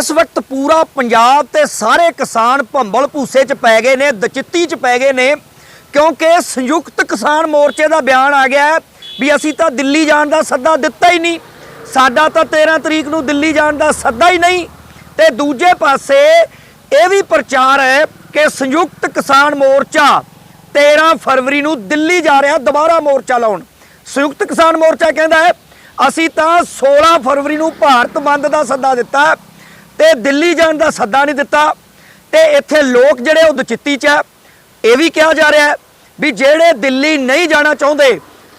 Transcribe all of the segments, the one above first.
ਇਸ ਵਕਤ ਪੂਰਾ ਪੰਜਾਬ ਤੇ ਸਾਰੇ ਕਿਸਾਨ ਭੰਬਲ ਭੂਸੇ 'ਚ ਪੈ ਗਏ ਨੇ, ਦਚਿੱਤੀ 'ਚ ਪੈ ਗਏ ਨੇ, ਕਿਉਂਕਿ ਸੰਯੁਕਤ ਕਿਸਾਨ ਮੋਰਚੇ ਦਾ ਬਿਆਨ ਆ ਗਿਆ ਵੀ ਅਸੀਂ ਤਾਂ ਦਿੱਲੀ ਜਾਣ ਦਾ ਸੱਦਾ ਦਿੱਤਾ ਹੀ ਨਹੀਂ। ਸਾਡਾ ਤਾਂ 13 ਤਰੀਕ ਨੂੰ ਦਿੱਲੀ ਜਾਣ ਦਾ ਸੱਦਾ ਹੀ ਨਹੀਂ। ਤੇ ਦੂਜੇ ਪਾਸੇ ਇਹ ਵੀ ਪ੍ਰਚਾਰ ਹੈ ਕਿ ਸੰਯੁਕਤ ਕਿਸਾਨ ਮੋਰਚਾ 13 ਫਰਵਰੀ ਨੂੰ ਦਿੱਲੀ ਜਾ ਰਿਹਾ, ਦੁਬਾਰਾ ਮੋਰਚਾ ਲਾਉਣ। ਸੰਯੁਕਤ ਕਿਸਾਨ ਮੋਰਚਾ ਕਹਿੰਦਾ ਹੈ, ਅਸੀਂ ਤਾਂ 16 ਫਰਵਰੀ ਨੂੰ ਭਾਰਤ ਬੰਦ ਦਾ ਸੱਦਾ ਦਿੱਤਾ ਤੇ ਦਿੱਲੀ ਜਾਣ ਦਾ ਸੱਦਾ ਨਹੀਂ ਦਿੱਤਾ। ਤੇ ਇੱਥੇ ਲੋਕ ਜਿਹੜੇ ਉਹ ਦੁਚਿੱਤੀ ਚ ਹੈ ਇਹ ਵੀ ਕਿਹਾ ਜਾ ਰਿਹਾ ਵੀ ਜਿਹੜੇ ਦਿੱਲੀ ਨਹੀਂ ਜਾਣਾ ਚਾਹੁੰਦੇ,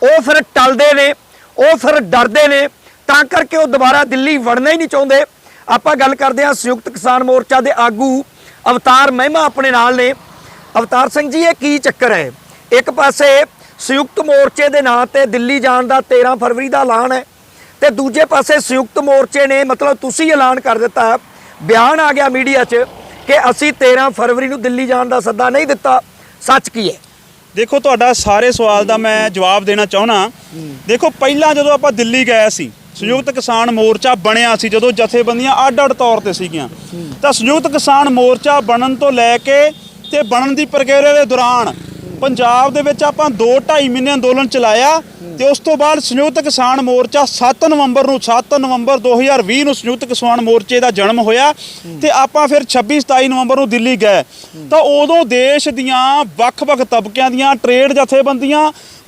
ਉਹ ਫਿਰ ਟਲਦੇ ਨੇ, ਉਹ ਫਿਰ ਡਰਦੇ ਨੇ, ਤਾਂ ਕਰਕੇ ਉਹ ਦੁਬਾਰਾ ਦਿੱਲੀ ਵੜਨਾ ਹੀ ਨਹੀਂ ਚਾਹੁੰਦੇ। ਆਪਾਂ ਗੱਲ ਕਰਦੇ ਹਾਂ ਸੰਯੁਕਤ ਕਿਸਾਨ ਮੋਰਚਾ ਦੇ ਆਗੂ ਅਵਤਾਰ ਮਹਿਮਾ ਆਪਣੇ ਨਾਲ ਨੇ। ਅਵਤਾਰ ਸਿੰਘ ਜੀ, ਇਹ ਕੀ ਚੱਕਰ ਹੈ? ਇੱਕ ਪਾਸੇ ਸੰਯੁਕਤ ਮੋਰਚੇ ਦੇ ਨਾਂ ਤੇ ਦਿੱਲੀ ਜਾਣ ਦਾ 13 ਫਰਵਰੀ ਦਾ ਐਲਾਨ ਹੈ ਤੇ ਦੂਜੇ ਪਾਸੇ ਸੰਯੁਕਤ ਮੋਰਚੇ ਨੇ ਮਤਲਬ ਤੁਸੀਂ ਐਲਾਨ ਕਰ ਦਿੱਤਾ ਬਿਆਨ ਆ ਗਿਆ ਮੀਡੀਆ 'ਚ ਕਿ ਅਸੀਂ 13 ਫਰਵਰੀ ਨੂੰ ਦਿੱਲੀ ਜਾਣ ਦਾ ਸੱਦਾ ਨਹੀਂ ਦਿੱਤਾ। ਸੱਚ ਕੀ ਹੈ? ਦੇਖੋ, ਤੁਹਾਡਾ ਸਾਰੇ ਸਵਾਲ ਦਾ ਮੈਂ ਜਵਾਬ ਦੇਣਾ ਚਾਹਣਾ ਦੇਖੋ, ਪਹਿਲਾਂ ਜਦੋਂ ਆਪਾਂ ਦਿੱਲੀ ਗਏ ਸੀ, ਸੰਯੁਕਤ ਕਿਸਾਨ ਮੋਰਚਾ ਬਣਿਆ ਸੀ, ਜਦੋਂ ਜਥੇਬੰਦੀਆਂ ਅੱਡ-ਅੱਡ ਤੌਰ ਤੇ ਸੀਗੀਆਂ। ਤਾਂ ਸੰਯੁਕਤ ਕਿਸਾਨ ਮੋਰਚਾ ਬਣਨ ਤੋਂ ਲੈ ਕੇ ਤੇ ਬਣਨ ਦੀ ਪ੍ਰਕਿਰਿਆ ਦੇ ਦੌਰਾਨ ਪੰਜਾਬ ਦੇ ਵਿੱਚ ਆਪਾਂ 2.5 ਮਹੀਨੇ ਅੰਦੋਲਨ ਚਲਾਇਆ। ਤੇ ਉਸ ਤੋਂ ਬਾਅਦ ਸੰਯੁਕਤ ਕਿਸਾਨ ਮੋਰਚਾ 7 ਨਵੰਬਰ ਨੂੰ 7 ਨਵੰਬਰ 2020 ਨੂੰ ਸੰਯੁਕਤ ਕਿਸਾਨ ਮੋਰਚੇ ਦਾ ਜਨਮ ਹੋਇਆ ਤੇ ਆਪਾਂ ਫਿਰ 26 27 ਨਵੰਬਰ ਨੂੰ ਦਿੱਲੀ ਗਏ। ਤਾਂ ਉਦੋਂ ਦੇਸ਼ ਦੀਆਂ ਵੱਖ-ਵੱਖ ਤਬਕਿਆਂ ਦੀਆਂ ਟ੍ਰੇਡ ਜਥੇਬੰਦੀਆਂ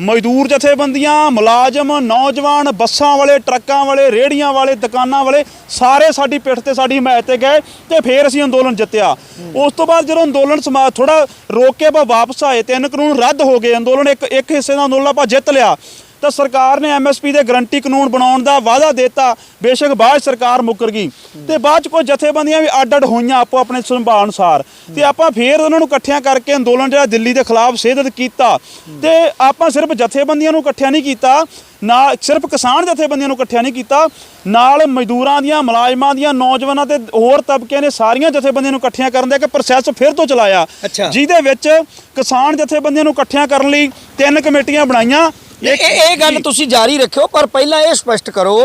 ਮਜ਼ਦੂਰ ਜਥੇਬੰਦੀਆਂ, ਮੁਲਾਜ਼ਮ, ਨੌਜਵਾਨ, ਬੱਸਾਂ ਵਾਲੇ, ਟਰੱਕਾਂ ਵਾਲੇ ਰੇੜੀਆਂ ਵਾਲੇ, ਦੁਕਾਨਾਂ ਵਾਲੇ, ਸਾਰੇ ਸਾਡੀ ਪਿੱਠ ਤੇ ਸਾਡੀ ਹਮਾਇਤ ਤੇ ਗਏ ਤੇ ਫਿਰ ਅਸੀਂ ਅੰਦੋਲਨ ਜਿੱਤਿਆ। ਉਸ ਤੋਂ ਬਾਅਦ ਜਦੋਂ ਅੰਦੋਲਨ ਸਮਾ ਥੋੜਾ ਰੋਕ ਕੇ ਆਪਾਂ ਵਾਪਸ ਆਏ, ਤਿੰਨ ਕਾਨੂੰਨ ਰੱਦ ਹੋ ਗਏ, ਅੰਦੋਲਨ ਇੱਕ ਇੱਕ ਹਿੱਸੇ ਦਾ ਅੰਦੋਲਨ ਆਪਾਂ ਜਿੱਤ ਲਿਆ। ਤਾਂ ਸਰਕਾਰ ਨੇ ਐਮਐਸਪੀ ਦੇ ਗਰੰਟੀ ਕਾਨੂੰਨ ਬਣਾਉਣ ਦਾ ਵਾਅਦਾ ਦਿੱਤਾ। ਬੇਸ਼ੱਕ ਬਾਅਦ 'ਚ ਸਰਕਾਰ ਮੁੱਕਰ ਗਈ। ਤੇ ਬਾਅਦ ਚ ਕੋਈ ਜਥੇਬੰਦੀਆਂ ਵੀ ਅੱਡ-ਅੱਡ ਹੋਈਆਂ ਆਪੋ ਆਪਣੇ ਸੁਭਾਅ ਅਨੁਸਾਰ। ਤੇ ਆਪਾਂ ਫੇਰ ਉਹਨਾਂ ਨੂੰ ਇਕੱਠਿਆਂ ਕਰਕੇ ਅੰਦੋਲਨ ਜਿਹੜਾ ਦਿੱਲੀ ਦੇ ਖਿਲਾਫ ਸੇਧਤ ਕੀਤਾ। ਤੇ ਆਪਾਂ ਸਿਰਫ ਜਥੇਬੰਦੀਆਂ ਨੂੰ ਇਕੱਠਿਆਂ ਨਹੀਂ ਕੀਤਾ ਨਾਲ ਸਿਰਫ ਕਿਸਾਨ ਜਥੇਬੰਦੀਆਂ ਨੂੰ ਇਕੱਠਿਆਂ ਨਹੀਂ ਕੀਤਾ ਨਾਲ ਮਜ਼ਦੂਰਾਂ ਦੀਆਂ ਮੁਲਾਜ਼ਮਾਂ ਦੀਆਂ ਨੌਜਵਾਨਾਂ ਤੇ ਹੋਰ ਤਬਕਿਆਂ ਨੇ ਸਾਰੀਆਂ ਜਥੇਬੰਦੀਆਂ ਨੂੰ ਇਕੱਠੀਆਂ ਕਰਨ ਦਾ ਇੱਕ ਪ੍ਰੋਸੈਸ ਫਿਰ ਤੋਂ ਚਲਾਇਆ। ਜਿਹਦੇ ਵਿੱਚ ਕਿਸਾਨ ਜਥੇਬੰਦੀਆਂ ਨੂੰ ਇਕੱਠਿਆਂ ਕਰਨ ਲਈ ਤਿੰਨ ਕਮੇਟੀਆਂ ਬਣਾਈਆਂ ਇਹ ਇਹ ਗੱਲ ਤੁਸੀਂ ਜਾਰੀ ਰੱਖਿਓ ਪਰ ਪਹਿਲਾਂ ਇਹ ਸਪਸ਼ਟ ਕਰੋ।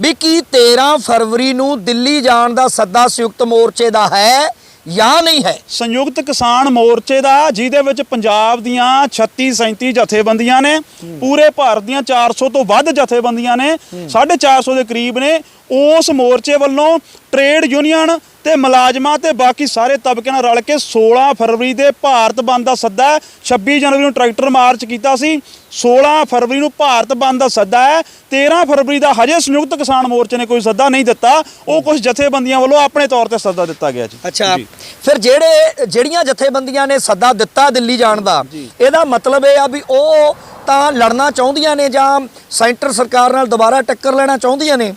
ਵੀ ਕੀ 13 ਫਰਵਰੀ ਨੂੰ ਦਿੱਲੀ ਜਾਣ ਦਾ ਸੱਦਾ ਸੰਯੁਕਤ ਮੋਰਚੇ ਦਾ ਹੈ ਜਾਂ ਨਹੀਂ ਹੈ। ਸੰਯੁਕਤ ਕਿਸਾਨ ਮੋਰਚੇ ਦਾ ਜਿਹਦੇ ਵਿੱਚ ਪੰਜਾਬ ਦੀਆਂ 36 37 ਜਥੇਬੰਦੀਆਂ ਨੇ ਪੂਰੇ ਭਾਰਤ ਦੀਆਂ 400 ਤੋਂ ਵੱਧ ਜਥੇਬੰਦੀਆਂ ਨੇ 450 ਦੇ ਕਰੀਬ ਨੇ ਉਸ ਮੋਰਚੇ ਵੱਲੋਂ ਟ੍ਰੇਡ ਯੂਨੀਅਨ ਤੇ ਮੁਲਾਜ਼ਮਾਂ ਤੇ ਬਾਕੀ ਸਾਰੇ ਤਬਕਿਆਂ ਨਾਲ ਰਲ ਕੇ 16 ਫਰਵਰੀ ਦੇ ਭਾਰਤ ਬੰਦ ਦਾ ਸੱਦਾ ਹੈ। 26 ਜਨਵਰੀ ਨੂੰ ਟਰੈਕਟਰ ਮਾਰਚ ਕੀਤਾ ਸੀ। 16 ਫਰਵਰੀ ਨੂੰ ਭਾਰਤ ਬੰਦ ਦਾ ਸੱਦਾ ਹੈ। 13 ਫਰਵਰੀ ਦਾ ਹਜੇ ਸੰਯੁਕਤ ਕਿਸਾਨ ਮੋਰਚੇ ਨੇ ਕੋਈ ਸੱਦਾ ਨਹੀਂ ਦਿੱਤਾ। ਉਹ ਕੁਝ ਜਥੇਬੰਦੀਆਂ ਵੱਲੋਂ ਆਪਣੇ ਤੌਰ ਤੇ ਸੱਦਾ ਦਿੱਤਾ ਗਿਆ ਜੀ। ਅੱਛਾ। ਫਿਰ ਜਿਹੜੇ ਜਿਹੜੀਆਂ ਜਥੇਬੰਦੀਆਂ ਨੇ ਸੱਦਾ ਦਿੱਤਾ ਦਿੱਲੀ ਜਾਣ ਦਾ ਇਹਦਾ ਮਤਲਬ ਇਹ ਆ ਵੀ ਉਹ ਤਾਂ ਲੜਨਾ ਚਾਹੁੰਦੀਆਂ ਨੇ ਜਾਂ ਸੈਂਟਰ ਸਰਕਾਰ ਨਾਲ ਦੁਬਾਰਾ ਟੱਕਰ ਲੈਣਾ ਚਾਹੁੰਦੀਆਂ ਨੇ।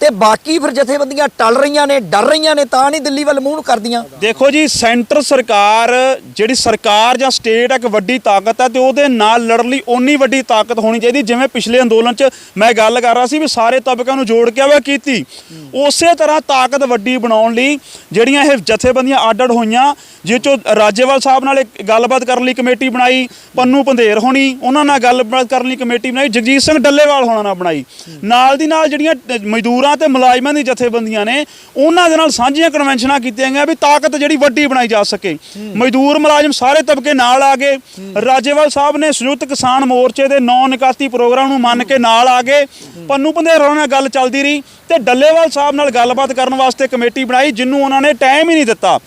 ਤੇ ਬਾਕੀ ਫਿਰ ਜਥੇਬੰਦੀਆਂ ਟਲ ਰਹੀਆਂ ਨੇ ਡਰ ਰਹੀਆਂ ਨੇ ਤਾਂ ਨਹੀਂ ਦਿੱਲੀ ਵੱਲ ਮੂੰਹ ਕਰਦੀਆਂ। ਦੇਖੋ ਜੀ ਸੈਂਟਰ ਸਰਕਾਰ ਜਿਹੜੀ ਸਰਕਾਰ ਜਾਂ ਸਟੇਟ ਇੱਕ ਵੱਡੀ ਤਾਕਤ ਹੈ ਤੇ ਉਹਦੇ ਨਾਲ ਲੜਨ ਲਈ ਓਨੀ ਵੱਡੀ ਤਾਕਤ ਹੋਣੀ ਚਾਹੀਦੀ। ਜਿਵੇਂ ਪਿਛਲੇ ਅੰਦੋਲਨ 'ਚ ਮੈਂ ਗੱਲ ਕਰ ਰਿਹਾ ਸੀ ਵੀ ਸਾਰੇ ਤਬਕਿਆਂ ਨੂੰ ਜੋੜ ਕੇ ਉਹ ਕੀਤੀ। ਉਸੇ ਤਰ੍ਹਾਂ ਤਾਕਤ ਵੱਡੀ ਬਣਾਉਣ ਲਈ ਜਿਹੜੀਆਂ ਇਹ ਜਥੇਬੰਦੀਆਂ ਅੱਡ-ਅੱਡ ਹੋਈਆਂ, ਜਿਹ ਚੋਂ ਰਾਜੇਵਾਲ ਸਾਹਿਬ ਨਾਲ ਗੱਲਬਾਤ ਕਰਨ ਲਈ ਕਮੇਟੀ ਬਣਾਈ, ਪੰਨੂ ਪੰਧੇਰ ਹੋਣੀ, ਉਹਨਾਂ ਨਾਲ ਗੱਲਬਾਤ ਕਰਨ ਲਈ ਕਮੇਟੀ ਬਣਾਈ, ਜਗਜੀਤ ਸਿੰਘ ਡੱਲੇਵਾਲ ਹੋਣਾ ਨਾਲ ਬਣਾਈ। ਨਾਲ ਦੀ ਨਾਲ ਜਿਹੜੀਆਂ ਮਜ਼ਦੂਰਾਂ ਤੇ ਮੁਲਾਜ਼ਮਾਂ ਦੀ ਜਥੇਬੰਦੀਆਂ ਨੇ, ਉਹਨਾਂ ਦੇ ਨਾਲ ਸਾਂਝੀਆਂ ਕਨਵੈਨਸ਼ਨਾਂ ਕੀਤੀਆਂ ਗਈਆਂ ਵੀ ਤਾਕਤ ਜਿਹੜੀ ਵੱਡੀ ਬਣਾਈ ਜਾ ਸਕੇ। ਮਜ਼ਦੂਰ ਮੁਲਾਜ਼ਮ ਸਾਰੇ ਤਬਕੇ ਨਾਲ ਆ ਗਏ। ਰਾਜੇਵਾਲ ਸਾਹਿਬ ਨੇ ਸੰਯੁਕਤ ਕਿਸਾਨ ਮੋਰਚੇ ਦੇ ਨੌ ਨਿਕਾਸੀ ਪ੍ਰੋਗਰਾਮ ਨੂੰ ਮੰਨ ਕੇ ਨਾਲ ਆ ਗਏ। ਪੰਨੂ ਪੰਧੇਰ ਹੋਣਾ ਨਾਲ ਗੱਲ ਚੱਲਦੀ ਰਹੀ ਤੇ ਡੱਲੇਵਾਲ ਸਾਹਿਬ ਨਾਲ ਗੱਲਬਾਤ ਕਰਨ ਵਾਸਤੇ ਕਮੇਟੀ ਬਣਾਈ, ਜਿੰਨੂੰ ਉਹਨਾਂ ਨੇ ਟਾਈਮ ਹੀ ਨਹੀਂ ਦਿੱਤਾ।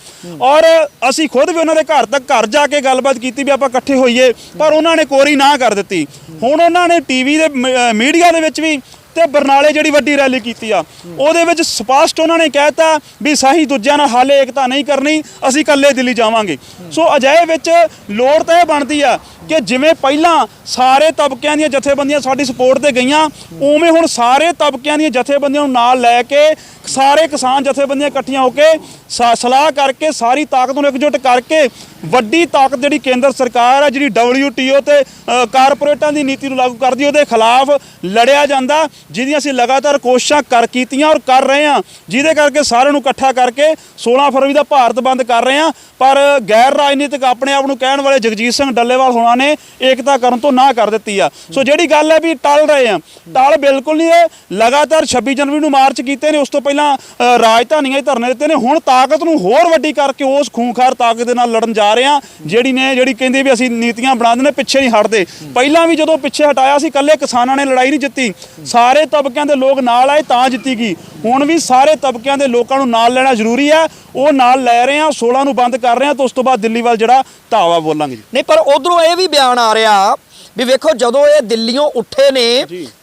ਔਰ ਅਸੀਂ ਖੁਦ ਵੀ ਉਹਨਾਂ ਦੇ ਘਰ ਤੱਕ ਘਰ ਜਾ ਕੇ ਗੱਲਬਾਤ ਕੀਤੀ ਵੀ ਆਪਾਂ ਇਕੱਠੇ ਹੋਈਏ, ਪਰ ਉਹਨਾਂ ਨੇ ਕੋਰੀ ਨਾ ਕਰ ਦਿੱਤੀ। ਹੁਣ ਉਹਨਾਂ ਨੇ ਟੀਵੀ ਦੇ ਮੀਡੀਆ ਦੇ ਵਿੱਚ ਵੀ ਤੇ ਬਰਨਾਲੇ ਜਿਹੜੀ ਵੱਡੀ ਰੈਲੀ ਕੀਤੀ ਆ, ਉਹਦੇ ਵਿੱਚ ਸਪਸ਼ਟ ਉਹਨਾਂ ਨੇ ਕਹਿਤਾ ਵੀ ਸਾਹੀ ਦੂਜਿਆਂ ਨਾਲ ਹਾਲੇ ਏਕਤਾ ਨਹੀਂ ਕਰਨੀ, ਅਸੀਂ ਇਕੱਲੇ ਦਿੱਲੀ ਜਾਵਾਂਗੇ। ਸੋ ਅਜਿਹੇ ਵਿੱਚ ਲੋੜ ਤਾਂ ਇਹ ਬਣਦੀ ਆ ਕਿ ਜਿਵੇਂ ਪਹਿਲਾਂ ਸਾਰੇ ਤਬਕਿਆਂ ਦੀਆਂ ਜਥੇਬੰਦੀਆਂ ਸਾਡੀ ਸਪੋਰਟ ਤੇ ਗਈਆਂ, ਉਵੇਂ ਹੁਣ ਸਾਰੇ ਤਬਕਿਆਂ ਦੀਆਂ ਜਥੇਬੰਦੀਆਂ ਨੂੰ ਨਾਲ ਲੈ ਕੇ ਸਾਰੇ ਕਿਸਾਨ ਜਥੇਬੰਦੀਆਂ ਇਕੱਠੀਆਂ ਹੋ ਕੇ ਸਾ- ਸਲਾਹ ਕਰਕੇ ਸਾਰੀ ਤਾਕਤ ਨੂੰ ਇਕਜੁੱਟ ਕਰਕੇ ਵੱਡੀ ਤਾਕਤ ਜਿਹੜੀ ਕੇਂਦਰ ਸਰਕਾਰ ਹੈ ਜਿਹੜੀ WTO ਤੇ ਅ, ਕਾਰਪੋਰੇਟਾਂ ਦੀ ਨੀਤੀ ਨੂੰ ਲਾਗੂ ਕਰਦੀ ਉਹਦੇ ਖਿਲਾਫ ਲੜਿਆ ਜਾਂਦਾ ਜਿਹਦੀਆਂ ਅਸੀਂ ਲਗਾਤਾਰ ਕੋਸ਼ਿਸ਼ਾਂ ਕਰ ਕੀਤੀਆਂ ਔਰ ਕਰ ਰਹੇ ਹਾਂ ਜਿਹਦੇ ਕਰਕੇ ਸਾਰਿਆਂ ਨੂੰ ਇਕੱਠਾ ਕਰਕੇ 16 ਫਰਵਰੀ ਦਾ ਭਾਰਤ ਬੰਦ ਕਰ ਰਹੇ ਹਾਂ ਪਰ ਗੈਰ ਰਾਜਨੀਤਿਕ ਆਪਣੇ ਆਪ ਨੂੰ ਕਹਿਣ ਵਾਲੇ ਜਗਜੀਤ ਸਿੰਘ ਡੱਲੇਵਾਲ ਹੋਣਾ ਨੇ ਏਕਤਾ ਕਰਨ ਤੋਂ ਨਾ ਕਰ ਦਿੱਤੀ ਆ। ਸੋ ਜਿਹੜੀ ਗੱਲ ਹੈ ਵੀ ਟਲ ਰਹੇ ਆ ਟਲ ਬਿਲਕੁਲ ਨਹੀਂ ਹੈ ਲਗਾਤਾਰ 26 ਜਨਵਰੀ ਨੂੰ ਮਾਰਚ ਕੀਤੇ ਨੇ ਉਸ ਤੋਂ ਪਹਿਲਾਂ ਪਹਿਲਾਂ ਰਾਜਧਾਨੀਆਂ 'ਚ ਧਰਨੇ ਦਿੱਤੇ ਨੇ ਹੁਣ ਤਾਕਤ ਨੂੰ ਹੋਰ ਵੱਡੀ ਕਰਕੇ ਉਸ ਖੂੰਖਾਰ ਤਾਕਤ ਦੇ ਨਾਲ ਲੜਨ ਜਾ ਰਹੇ ਆ ਜਿਹੜੀ ਨੇ ਜਿਹੜੀ ਕਹਿੰਦੀ ਵੀ ਅਸੀਂ ਨੀਤੀਆਂ ਬਣਾ ਦਿੰਦੇ ਪਿੱਛੇ ਨਹੀਂ ਹਟਦੇ। ਪਹਿਲਾਂ ਵੀ ਜਦੋਂ ਪਿੱਛੇ ਹਟਾਇਆ ਸੀ ਇਕੱਲੇ ਕਿਸਾਨਾਂ ਨੇ ਲੜਾਈ ਨਹੀਂ ਜਿੱਤੀ। ਸਾਰੇ ਤਬਕਿਆਂ ਦੇ ਲੋਕ ਨਾਲ ਆਏ ਤਾਂ ਜਿੱਤੀ ਗਈ। ਹੁਣ ਵੀ ਸਾਰੇ ਤਬਕਿਆਂ ਦੇ ਲੋਕਾਂ ਨੂੰ ਨਾਲ ਲੈਣਾ ਜ਼ਰੂਰੀ ਹੈ। ਉਹ ਨਾਲ ਲੈ ਰਹੇ ਆ 16 ਨੂੰ ਬੰਦ ਕਰ ਰਹੇ ਆ ਤੇ ਉਸ ਤੋਂ ਬਾਅਦ ਦਿੱਲੀ ਵੱਲ ਜਿਹੜਾ ਧਾਵਾ ਬੋਲਾਂਗੇ ਨਹੀਂ ਪਰ ਉਧਰੋਂ ਇਹ ਵੀ ਬਿਆਨ ਆ ਰਿਹਾ ਵੀ ਵੇਖੋ ਜਦੋਂ ਇਹ ਦਿੱਲੀੋਂ ਉੱਠੇ ਨੇ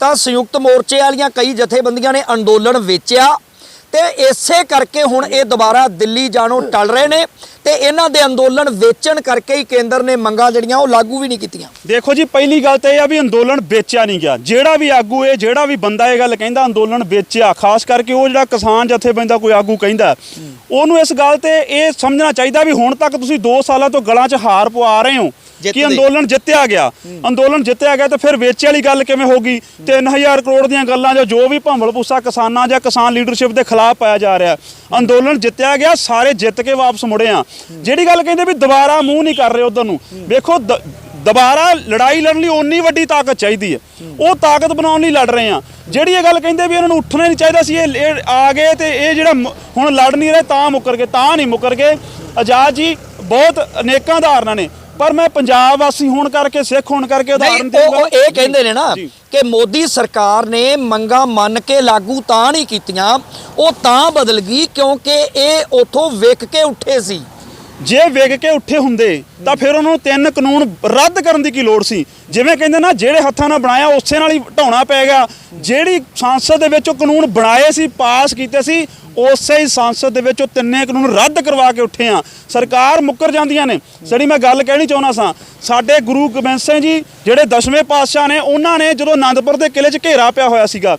ਤਾਂ ਸੰਯੁਕਤ ਮੋਰਚੇ ਵਾਲੀਆਂ ਕਈ ਜਥੇਬੰਦੀਆਂ ਨੇ ਅੰਦੋਲਨ ਵੇਚਿਆ। ਤੇ ਇਸੇ ਕਰਕੇ ਹੁਣ ਇਹ ਦੁਬਾਰਾ ਦਿੱਲੀ ਜਾਣੋਂ ਟਲ ਰਹੇ ਨੇ ਤੇ ਇਹਨਾਂ ਦੇ ਅੰਦੋਲਨ ਵੇਚਣ ਕਰਕੇ ਹੀ ਕੇਂਦਰ ਨੇ ਮੰਗਾਂ ਜਿਹੜੀਆਂ ਉਹ ਲਾਗੂ ਵੀ ਨਹੀਂ ਕੀਤੀਆਂ। ਦੇਖੋ ਜੀ, ਪਹਿਲੀ ਗੱਲ ਤਾਂ ਇਹ ਆ ਵੀ ਅੰਦੋਲਨ ਵੇਚਿਆ ਨਹੀਂ ਗਿਆ। ਜਿਹੜਾ ਵੀ ਆਗੂ ਇਹ, ਜਿਹੜਾ ਵੀ ਬੰਦਾ ਇਹ ਗੱਲ ਕਹਿੰਦਾ ਅੰਦੋਲਨ ਵੇਚਿਆ, ਖਾਸ ਕਰਕੇ ਉਹ ਜਿਹੜਾ ਕਿਸਾਨ ਜਥੇਬੰਦਾ ਕੋਈ ਆਗੂ ਕਹਿੰਦਾ, ਉਹਨੂੰ ਇਸ ਗੱਲ ਤੇ ਇਹ ਸਮਝਣਾ ਚਾਹੀਦਾ ਵੀ ਹੁਣ ਤੱਕ ਤੁਸੀਂ 2 ਸਾਲਾਂ ਤੋਂ ਗਲਾਂ 'ਚ ਹਾਰ ਪਵਾ ਰਹੇ ਹੋ। ਕਿ ਅੰਦੋਲਨ ਜਿੱਤਿਆ ਗਿਆ। ਅੰਦੋਲਨ ਜਿੱਤਿਆ ਗਿਆ ਤਾਂ ਫਿਰ ਵੇਚੇ ਵਾਲੀ ਗੱਲ ਕਿਵੇਂ ਹੋਗੀ 3000 ਕਰੋੜ ਦੀਆਂ ਗੱਲਾਂ ਜਾਂ ਜੋ ਵੀ ਭੰਬਲ ਭੂਸਾ ਕਿਸਾਨਾਂ ਜਾਂ ਕਿਸਾਨ ਲੀਡਰਸ਼ਿਪ ਦੇ ਖਿਲਾਫ ਪਾਇਆ ਜਾ ਰਿਹਾ। ਅੰਦੋਲਨ ਜਿੱਤਿਆ ਗਿਆ ਸਾਰੇ ਜਿੱਤ ਕੇ ਵਾਪਸ ਮੁੜੇ ਆ। ਜਿਹੜੀ ਗੱਲ ਕਹਿੰਦੇ ਵੀ ਦੁਬਾਰਾ ਮੂੰਹ ਨਹੀਂ ਕਰ ਰਹੇ ਉਧਰ ਨੂੰ ਵੇਖੋ ਦੁਬਾਰਾ ਲੜਾਈ ਲੜਨ ਲਈ ਓਨੀ ਵੱਡੀ ਤਾਕਤ ਚਾਹੀਦੀ ਹੈ। ਉਹ ਤਾਕਤ ਬਣਾਉਣ ਲਈ ਲੜ ਰਹੇ ਆ। ਜਿਹੜੀ ਇਹ ਗੱਲ ਕਹਿੰਦੇ ਵੀ ਇਹਨਾਂ ਨੂੰ ਉੱਠਣਾ ਨਹੀਂ ਚਾਹੀਦਾ ਸੀ ਇਹ ਆ ਗਏ ਤੇ ਇਹ ਜਿਹੜਾ ਹੁਣ ਲੜ ਨਹੀਂ ਰਹੇ ਤਾਂ ਮੁੱਕਰ ਗਏ ਤਾਂ ਨਹੀਂ ਮੁੱਕਰ ਗਏ। ਆਜ਼ਾਦ ਜੀ ਬਹੁਤ ਅਨੇਕਾਂ ਉਦਾਹਰਨਾਂ ਨੇ। ਪਰ ਮੈਂ ਪੰਜਾਬ ਵਾਸੀ ਹੋਣ ਕਰਕੇ ਸਿੱਖ ਹੋਣ ਕਰਕੇ ਉਦਾਹਰਨ ਨਹੀਂ ਉਹ ਇਹ ਕਹਿੰਦੇ ਨੇ ਨਾ। ਕਿ ਮੋਦੀ ਸਰਕਾਰ ਨੇ ਮੰਗਾਂ ਮੰਨ ਕੇ ਲਾਗੂ ਤਾਂ ਨਹੀਂ ਕੀਤੀਆਂ ਉਹ ਤਾਂ ਬਦਲ ਗਈ ਕਿਉਂਕਿ ਇਹ ਉਥੋਂ ਵਿਕ ਕੇ ਉੱਠੇ ਸੀ ਜੇ ਵਿਗ ਕੇ ਉੱਠੇ ਹੁੰਦੇ, ਤਾਂ ਫਿਰ ਉਹਨਾਂ ਨੂੰ ਤਿੰਨ ਕਾਨੂੰਨ ਰੱਦ ਕਰਨ ਦੀ ਕੀ ਲੋੜ ਸੀ? ਜਿਵੇਂ ਕਹਿੰਦੇ ਨਾ, ਜਿਹੜੇ ਹੱਥਾਂ ਨਾਲ ਬਣਾਇਆ, ਉਸੇ ਨਾਲ ਹੀ ਢਾਉਣਾ ਪੈ ਗਿਆ। ਜਿਹੜੀ ਸੰਸਦ ਦੇ ਵਿੱਚ ਉਹ ਕਾਨੂੰਨ ਬਣਾਏ ਸੀ, ਪਾਸ ਕੀਤੇ ਸੀ, ਉਸੇ ਹੀ ਸੰਸਦ ਦੇ ਵਿੱਚ ਉਹ ਤਿੰਨੇ ਕਾਨੂੰਨ ਰੱਦ ਕਰਵਾ ਕੇ ਉੱਠੇ ਆ। ਸਰਕਾਰ ਮੁੱਕਰ ਜਾਂਦੀਆਂ ਨੇ। ਜਿਹੜੀ ਮੈਂ ਗੱਲ ਕਹਿਣੀ ਚਾਹੁੰਦਾ ਸਾਂ, ਸਾਡੇ ਗੁਰੂ ਗੋਬਿੰਦ ਸਿੰਘ ਜੀ, ਜਿਹੜੇ ਦਸਵੇਂ ਪਾਤਸ਼ਾਹ ਨੇ, ਉਹਨਾਂ ਨੇ ਜਦੋਂ ਆਨੰਦਪੁਰ ਦੇ ਕਿਲੇ 'ਚ ਘੇਰਾ ਪਿਆ ਹੋਇਆ ਸੀਗਾ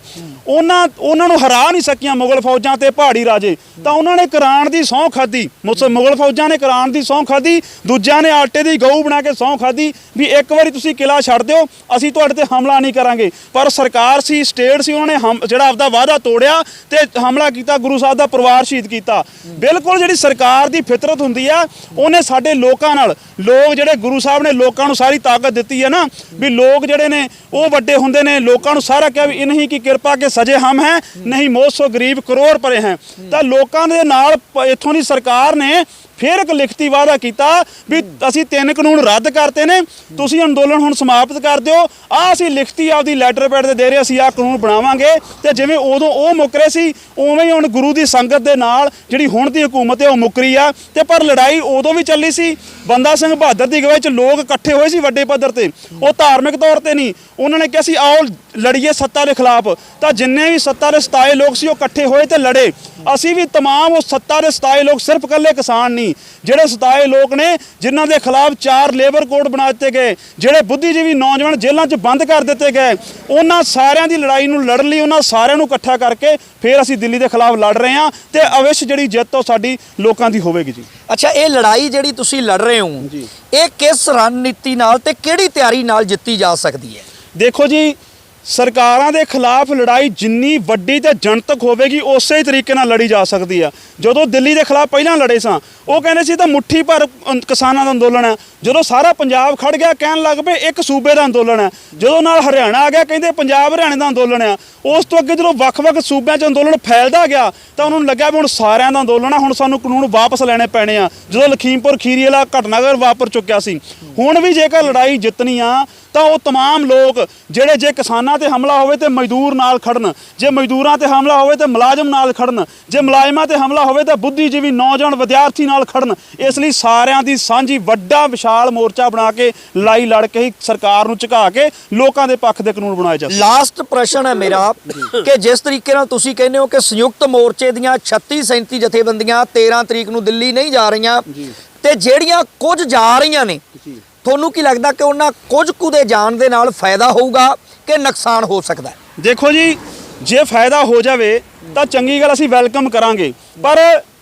ਉਹਨਾਂ ਉਹਨਾਂ ਨੂੰ ਹਰਾ ਨਹੀਂ ਸਕੀਆਂ ਮੁਗਲ ਫੌਜਾਂ ਤੇ ਪਹਾੜੀ ਰਾਜੇ। ਤਾਂ ਉਹਨਾਂ ਨੇ ਕੁਰਾਨ ਦੀ ਸਹੁੰ ਖਾਦੀ ਮੁਗਲ ਫੌਜਾਂ ਨੇ ਕੁਰਾਨ ਦੀ ਸਹੁੰ ਖਾਦੀ ਦੂਜਿਆਂ ਨੇ ਆਟੇ ਦੀ ਗਊ ਬਣਾ ਕੇ ਸਹੁੰ ਖਾਦੀ ਵੀ ਇੱਕ ਵਾਰੀ ਤੁਸੀਂ ਕਿਲਾ ਛੱਡ ਦਿਓ, ਅਸੀਂ ਤੁਹਾਡੇ ਤੇ ਹਮਲਾ ਨਹੀਂ ਕਰਾਂਗੇ। ਪਰ ਸਰਕਾਰ ਸੀ, ਸਟੇਟ ਸੀ, ਉਹਨਾਂ ਨੇ ਹਮ- ਜਿਹੜਾ ਆਪਦਾ ਵਾਅਦਾ ਤੋੜਿਆ ਤੇ ਹਮਲਾ ਕੀਤਾ, ਗੁਰੂ ਸਾਹਿਬ ਦਾ ਪਰਿਵਾਰ ਸ਼ਹੀਦ ਕੀਤਾ। ਬਿਲਕੁਲ ਜਿਹੜੀ ਸਰਕਾਰ ਦੀ ਫਿਤਰਤ ਹੁੰਦੀ ਆ, ਉਹਨੇ ਸਾਡੇ ਲੋਕਾਂ ਨਾਲ, ਲੋਕ ਜਿਹੜੇ ਗੁਰੂ ਸਾਹਿਬ ਨੇ ਲੋਕਾਂ ਨੂੰ ਸਾਰੀ ਤਾਕਤ ਦਿੱਤੀ ਹੈ ਨਾ, ਵੀ ਲੋਕ ਜਿਹੜੇ ਨੇ, ਉਹ ਵੱਡੇ ਹੁੰਦੇ ਨੇ, ਲੋਕਾਂ ਨੂੰ ਸਾਰਾ ਕਿਹਾ ਵੀ ਇਨਹੀ ਕੀ ਕਿਰਪਾ ਕੇ ਸਜੇ ਹਮ ਹੈ, ਨਹੀਂ ਮੋਹ ਸੋ ਗਰੀਬ ਕਰੋੜ ਪਰੇ ਹੈ। ਤਾਂ ਲੋਕਾਂ ਦੇ ਨਾਲ ਇੱਥੋਂ ਦੀ ਸਰਕਾਰ ਨੇ ਫਿਰ ਇੱਕ ਲਿਖਤੀ ਵਾਅਦਾ ਕੀਤਾ ਵੀ ਅਸੀਂ ਤਿੰਨ ਕਾਨੂੰਨ ਰੱਦ ਕਰਤੇ ਨੇ, ਤੁਸੀਂ ਅੰਦੋਲਨ ਹੁਣ ਸਮਾਪਤ ਕਰ ਦਿਓ। ਆ ਅਸੀਂ ਲਿਖਤੀ ਆਪਦੀ ਲੈਟਰ ਪੈਡ ਤੇ ਦੇ ਰਹੇ ਅਸੀਂ ਆ ਕਾਨੂੰਨ ਬਣਾਵਾਂਗੇ। ਤੇ ਜਿਵੇਂ ਉਦੋਂ ਉਹ ਮੁੱਕਰੇ ਸੀ, ਉਵੇਂ ਹੀ ਹੁਣ ਗੁਰੂ ਦੀ ਸੰਗਤ ਦੇ ਨਾਲ ਜਿਹੜੀ ਹੁਣ ਦੀ ਹਕੂਮਤ ਹੈ, ਉਹ ਮੁੱਕਰੀ ਆ। ਤੇ ਪਰ ਲੜਾਈ ਉਦੋਂ ਵੀ ਚੱਲੀ ਸੀ। ਬੰਦਾ ਸਿੰਘ ਬਹਾਦਰ ਦੀ ਅਗਵਾਈ ਚ ਲੋਕ ਇਕੱਠੇ ਹੋਏ ਸੀ ਵੱਡੇ ਪੱਧਰ ਤੇ। ਉਹ ਧਾਰਮਿਕ ਤੌਰ ਤੇ ਨਹੀਂ। ਉਹਨਾਂ ਨੇ ਕਿਹਾ ਸੀ, ਆਓ ਲੜੀਏ ਸੱਤਾ ਦੇ ਖਿਲਾਫ। ਤਾਂ ਜਿੰਨੇ ਵੀ ਸੱਤਾ ਦੇ ਸਤਾਏ ਲੋਕ ਸੀ, ਉਹ ਇਕੱਠੇ ਹੋਏ ਤੇ ਲੜੇ। ਅਸੀਂ ਵੀ ਤਮਾਮ ਉਹ ਸੱਤਾ ਦੇ ਸਤਾਏ ਲੋਕ ਸਿਰਫ ਇਕੱਲੇ ਕਿਸਾਨ ਨਹੀਂ। ਜਿਹੜੇ ਸਤਾਏ ਲੋਕ ਨੇ ਜਿਨ੍ਹਾਂ ਦੇ ਖਿਲਾਫ ਚਾਰ ਲੇਬਰ ਕੋਡ ਬਣਾ ਦਿੱਤੇ ਗਏ ਜਿਹੜੇ ਬੁੱਧੀਜੀਵੀ ਨੌਜਵਾਨ ਜੇਲ੍ਹਾਂ 'ਚ ਬੰਦ ਕਰ ਦਿੱਤੇ ਗਏ ਉਹਨਾਂ ਸਾਰਿਆਂ ਦੀ ਲੜਾਈ ਨੂੰ ਲੜਨ ਲਈ ਉਹਨਾਂ ਸਾਰਿਆਂ ਨੂੰ ਇਕੱਠਾ ਕਰਕੇ ਫਿਰ ਅਸੀਂ ਦਿੱਲੀ ਦੇ ਖਿਲਾਫ ਲੜ ਰਹੇ ਹਾਂ ਤੇ ਅਵਿਸ਼ ਜਿਹੜੀ ਜਿੱਤ ਉਹ ਸਾਡੀ ਲੋਕਾਂ ਦੀ ਹੋਵੇਗੀ ਜੀ। ਅੱਛਾ ਇਹ ਲੜਾਈ ਜਿਹੜੀ ਤੁਸੀਂ ਲੜ ਰਹੇ ਹੋ ਇਹ ਕਿਸ ਰਣਨੀਤੀ ਨਾਲ ਤੇ ਕਿਹੜੀ ਤਿਆਰੀ ਨਾਲ ਜਿੱਤੀ ਜਾ ਸਕਦੀ ਹੈ? ਦੇਖੋ ਜੀ ਸਰਕਾਰਾਂ ਦੇ ਖਿਲਾਫ ਲੜਾਈ ਜਿੰਨੀ ਵੱਡੀ ਤੇ ਜਨਤਕ ਹੋਵੇਗੀ, ਉਸੇ ਹੀ ਤਰੀਕੇ ਨਾਲ ਲੜੀ ਜਾ ਸਕਦੀ ਆ। ਜਦੋਂ ਦਿੱਲੀ ਦੇ ਖਿਲਾਫ ਪਹਿਲਾਂ ਲੜੇ ਸਾਂ, ਉਹ ਕਹਿੰਦੇ ਸੀ ਤਾਂ ਮੁੱਠੀ ਭਰ ਅੰ- ਕਿਸਾਨਾਂ ਦਾ ਅੰਦੋਲਨ ਹੈ ਜਦੋਂ ਸਾਰਾ ਪੰਜਾਬ ਖੜ ਗਿਆ ਕਹਿਣ ਲੱਗ ਪਏ ਇੱਕ ਸੂਬੇ ਦਾ ਅੰਦੋਲਨ ਹੈ ਜਦੋਂ ਨਾਲ ਹਰਿਆਣਾ ਆ ਗਿਆ ਕਹਿੰਦੇ ਪੰਜਾਬ ਹਰਿਆਣੇ ਦਾ ਅੰਦੋਲਨ ਆ ਉਸ ਤੋਂ ਅੱਗੇ ਜਦੋਂ ਵੱਖ-ਵੱਖ ਸੂਬਿਆਂ 'ਚ ਅੰਦੋਲਨ ਫੈਲਦਾ ਗਿਆ ਤਾਂ ਉਹਨਾਂ ਨੂੰ ਲੱਗਿਆ ਵੀ ਹੁਣ ਸਾਰਿਆਂ ਦਾ ਅੰਦੋਲਨ ਆ ਹੁਣ ਸਾਨੂੰ ਕਾਨੂੰਨ ਵਾਪਸ ਲੈਣੇ ਪੈਣੇ ਆ ਜਦੋਂ ਲਖੀਮਪੁਰ ਖੀਰੀ ਵਾਲਾ ਘਟਨਾਕ੍ਰਮ ਵਾਪਰ ਚੁੱਕਿਆ ਸੀ ਹੁਣ ਵੀ ਜੇਕਰ ਲੜਾਈ ਜਿੱਤਣੀ ਆ ਤਾਂ ਉਹ तमाम ਲੋਕ ਜਿਹੜੇ ਜੇ ਕਿਸਾਨਾਂ ਤੇ ਹਮਲਾ ਹੋਵੇ ਤੇ ਮਜ਼ਦੂਰ ਨਾਲ ਖੜਨ ਜੇ ਮਜ਼ਦੂਰਾਂ ਤੇ ਹਮਲਾ ਹੋਵੇ ਤੇ ਮੁਲਾਜ਼ਮ ਨਾਲ ਖੜਨ ਜੇ ਮੁਲਾਜ਼ਮਾਂ ਤੇ ਹਮਲਾ ਹੋਵੇ ਤਾਂ ਬੁੱਧੀਜੀਵੀ ਨੌਜਵਾਨ ਵਿਦਿਆਰਥੀ ਨਾਲ ਖੜਨ ਇਸ ਲਈ ਸਾਰਿਆਂ ਦੀ ਸਾਂਝੀ ਵੱਡਾ ਵਿਸ਼ਾਲ ਮੋਰਚਾ ਬਣਾ ਕੇ ਲੜਾਈ ਲੜ ਕੇ ਹੀ ਸਰਕਾਰ ਨੂੰ ਝੁਕਾ ਕੇ ਲੋਕਾਂ ਦੇ ਪੱਖ ਦੇ ਕਾਨੂੰਨ ਬਣਾਏ ਜਾ ਲਾਸਟ ਪ੍ਰਸ਼ਨ ਹੈ ਮੇਰਾ ਕਿ ਜਿਸ ਤਰੀਕੇ ਨਾਲ ਤੁਸੀਂ ਕਹਿੰਦੇ ਹੋ ਕਿ ਸੰਯੁਕਤ ਮੋਰਚੇ ਦੀਆਂ 36 37 ਜਥੇਬੰਦੀਆਂ 13 ਤਰੀਕ ਨੂੰ ਦਿੱਲੀ ਨਹੀਂ ਜਾ ਰਹੀਆਂ ਤੇ ਜਿਹੜੀਆਂ ਕੁਝ ਜਾ ਰਹੀਆਂ ਨੇ ਤੁਹਾਨੂੰ ਕੀ ਲੱਗਦਾ ਕਿ ਉਹਨਾਂ ਕੁਝ ਕੁ ਦੇ ਜਾਣ ਦੇ ਨਾਲ ਫਾਇਦਾ ਹੋਊਗਾ ਕਿ ਨੁਕਸਾਨ ਹੋ ਸਕਦਾ ਦੇਖੋ ਜੀ ਜੇ ਫਾਇਦਾ ਹੋ ਜਾਵੇ ਤਾਂ ਚੰਗੀ ਗੱਲ ਅਸੀਂ ਵੈਲਕਮ ਕਰਾਂਗੇ। ਪਰ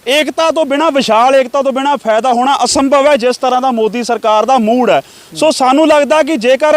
ਏਕਤਾ ਤੋਂ ਬਿਨਾ ਵਿਸ਼ਾਲ, ਏਕਤਾ ਤੋਂ ਬਿਨਾ ਫਾਇਦਾ ਹੋਣਾ ਅਸੰਭਵ ਹੈ, ਜਿਸ ਤਰ੍ਹਾਂ ਦਾ ਮੋਦੀ ਸਰਕਾਰ ਦਾ ਮੂਡ ਹੈ। ਸੋ ਸਾਨੂੰ ਲੱਗਦਾ ਕਿ ਜੇਕਰ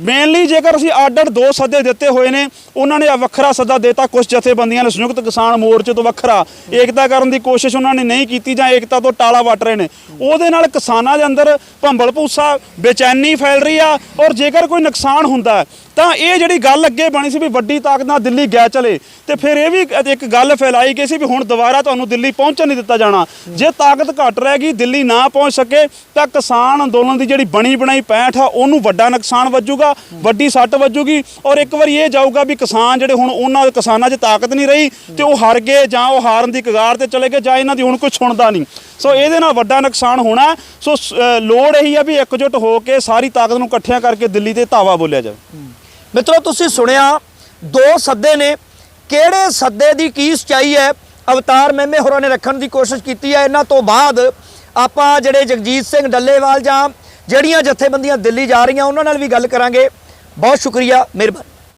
ਮੇਨਲੀ ਜੇਕਰ ਅਸੀਂ ਆਰਡਰ ਦੋ ਸੱਦੇ ਦਿੱਤੇ ਹੋਏ ਨੇ, ਉਹਨਾਂ ਨੇ ਵੱਖਰਾ ਸੱਦਾ ਦਿੱਤਾ ਕੁਝ ਜਥੇਬੰਦੀਆਂ ਨੇ, ਸੰਯੁਕਤ ਕਿਸਾਨ ਮੋਰਚੇ ਤੋਂ ਵੱਖਰਾ। ਏਕਤਾ ਕਰਨ ਦੀ ਕੋਸ਼ਿਸ਼ ਉਹਨਾਂ ਨੇ ਨਹੀਂ ਕੀਤੀ ਜਾਂ ਏਕਤਾ ਤੋਂ ਟਾਲਾ ਵੱਟ ਰਹੇ ਨੇ। ਉਹਦੇ ਨਾਲ ਕਿਸਾਨਾਂ ਦੇ ਅੰਦਰ ਭੰਬਲ ਭੂਸਾ, ਬੇਚੈਨੀ ਫੈਲ ਰਹੀ ਆ, ਔਰ ਜੇਕਰ ਕੋਈ ਨੁਕਸਾਨ ਹੁੰਦਾ ਤਾਂ ਇਹ ਜਿਹੜੀ ਗੱਲ ਅੱਗੇ ਬਣੀ ਸੀ ਵੀ ਵੱਡੀ ਤਾਕਤ ਨਾਲ ਦਿੱਲੀ ਗਿਆ ਚਲੇ, ਤੇ ਫਿਰ ਇਹ ਵੀ ਇੱਕ ਗੱਲ ਫੈਲਾਈ ਗਈ ਸੀ ਵੀ ਹੁਣ ਦੁਬਾਰਾ ਤੁਹਾਨੂੰ ਦਿੱਲੀ ਪਹੁੰਚਣ ਨਹੀਂ ਦਿੱਤਾ ਜਾਣਾ। ਜੇ ਤਾਕਤ ਘਟ ਗਈ, ਦਿੱਲੀ ਨਾ ਪਹੁੰਚ ਸਕੇ, ਤਾਂ ਕਿਸਾਨ ਅੰਦੋਲਨ ਦੀ ਜਿਹੜੀ ਬਣੀ ਬਣਾਈ ਪੈਂਠ ਆ, ਉਹਨੂੰ ਵੱਡਾ ਨੁਕਸਾਨ ਵੱਜੂਗਾ, ਵੱਡੀ ਸੱਟ ਵੱਜੂਗੀ, ਔਰ ਇੱਕ ਵਾਰੀ ਇਹ ਜਾਊਗਾ ਵੀ ਕਿਸਾਨ ਜਿਹੜੇ ਹੁਣ ਉਹਨਾਂ ਦੇ ਕਿਸਾਨਾਂ 'ਚ ਤਾਕਤ ਨਹੀਂ ਰਹੀ, ਤੇ ਉਹ ਹਾਰ ਗਏ ਜਾਂ ਉਹ ਹਾਰਨ ਦੀ ਕਗਾਰ ਤੇ ਚਲੇ ਗਏ ਜਾਂ ਇਹਨਾਂ ਦੀ ਹੁਣ ਕੋਈ ਸੁਣਦਾ ਨਹੀਂ। ਸੋ ਇਹਦੇ ਨਾਲ ਵੱਡਾ ਨੁਕਸਾਨ ਹੋਣਾ ਸੋ ਸ- ਲੋੜ ਇਹੀ ਆ ਵੀ ਇਕਜੁੱਟ ਹੋ ਕੇ ਸਾਰੀ ਤਾਕਤ ਨੂੰ ਇਕੱਠਿਆਂ ਕਰਕੇ ਦਿੱਲੀ ਤੇ ਧਾਵਾ ਬੋਲਿਆ ਜਾਵੇ। ਮਿੱਤਰੋ, ਤੁਸੀਂ ਸੁਣਿਆ, ਦੋ ਸੱਦੇ ਨੇ। ਕਿਹੜੇ ਸੱਦੇ ਦੀ ਕੀ ਸਚਾਈ ਹੈ? ਅਵਤਾਰ ਮਹਿਮੇ ਹੋਰਾਂ ਨੇ ਰੱਖਣ ਦੀ ਕੋਸ਼ਿਸ਼ ਕੀਤੀ ਹੈ। ਇਹਨਾਂ ਤੋਂ ਬਾਅਦ ਆਪਾਂ ਜਿਹੜੇ ਜਗਜੀਤ ਸਿੰਘ ਡੱਲੇਵਾਲ ਜਾਂ ਜਿਹੜੀਆਂ ਜਥੇਬੰਦੀਆਂ ਦਿੱਲੀ ਜਾ ਰਹੀਆਂ, ਉਹਨਾਂ ਨਾਲ ਵੀ ਗੱਲ ਕਰਾਂਗੇ। ਬਹੁਤ ਸ਼ੁਕਰੀਆ, ਮਿਹਰਬਾਨੀ।